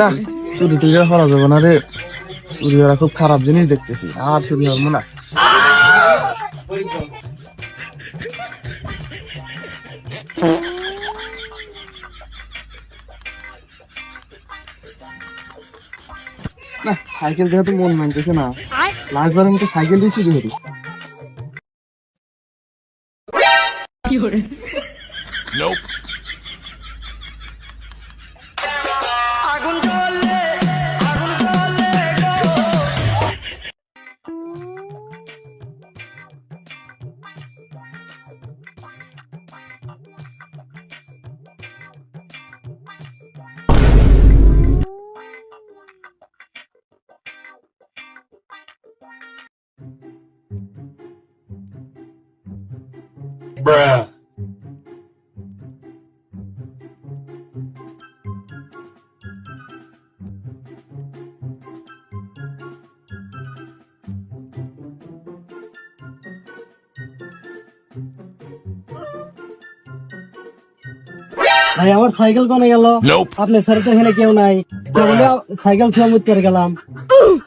না। চুরি টুরি করা যাবে না রে। চুরি করা খুব খারাপ জিনিস দেখতেছি। আর চুরি হব না। না সাইকেল দেখে তো মন মানতেছে না। লাস্টবার আমি তো সাইকেল দিয়ে চুরি করি। ভাই আমার সাইকেল কোনে গেল। আপনার স্যার তো এখানে কেউ নাই। সাইকেল থুয়া করে গেলাম।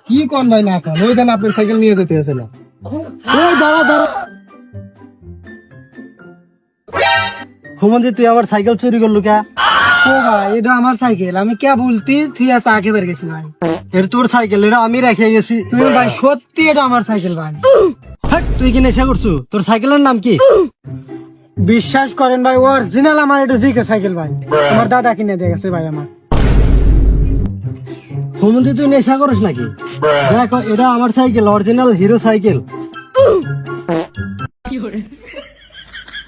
কি কোন ভাই না এখন ওই দেন আপনার সাইকেল নিয়ে যেতে হয়েছিল। ওই দাঁড়া দাঁড়া। হুমন্দি তুই আমার সাইকেল চুরি করলু কে? ও ভাই এটা আমার সাইকেল। আমি কে বলতি? তুই আজ আগে বের গেছি ভাই। এটা তোর সাইকেল এটা আমি রেখে গেছি। তুই ভাই সত্যি এটা আমার সাইকেল ভাই। তুই কি নেশা করছু? তোর সাইকেলের নাম কি? বিশ্বাস করেন ভাই অরিজিনাল আমার এটা জিকে সাইকেল ভাই। আমার দাদা কিনে দিয়ে গেছে ভাই আমার। হুমন্দি তুই নেশা করিস নাকি? দেখো এটা আমার সাইকেল অরিজিনাল হিরো সাইকেল।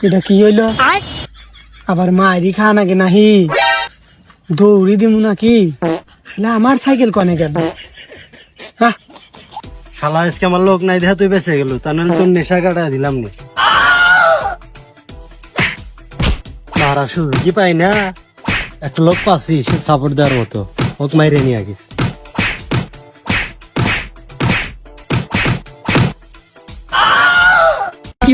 এটা কি হইল? আবার মারি খা নাকি নাহি? দৌড়ি দিমু নাকি? না আমার সাইকেল কনে গেল শালা আজকে আমার লোক নাই দেখা তুই বেঁচে গেল। তা নাহলে তোর নেশা কাটা দিলাম না। মারা শুরু কি পাই না? একটা লোক পাচ্ছি সে সাপোর্ট দেওয়ার মতো। ওকে মাইরে নি আগে। কি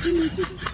哈哈哈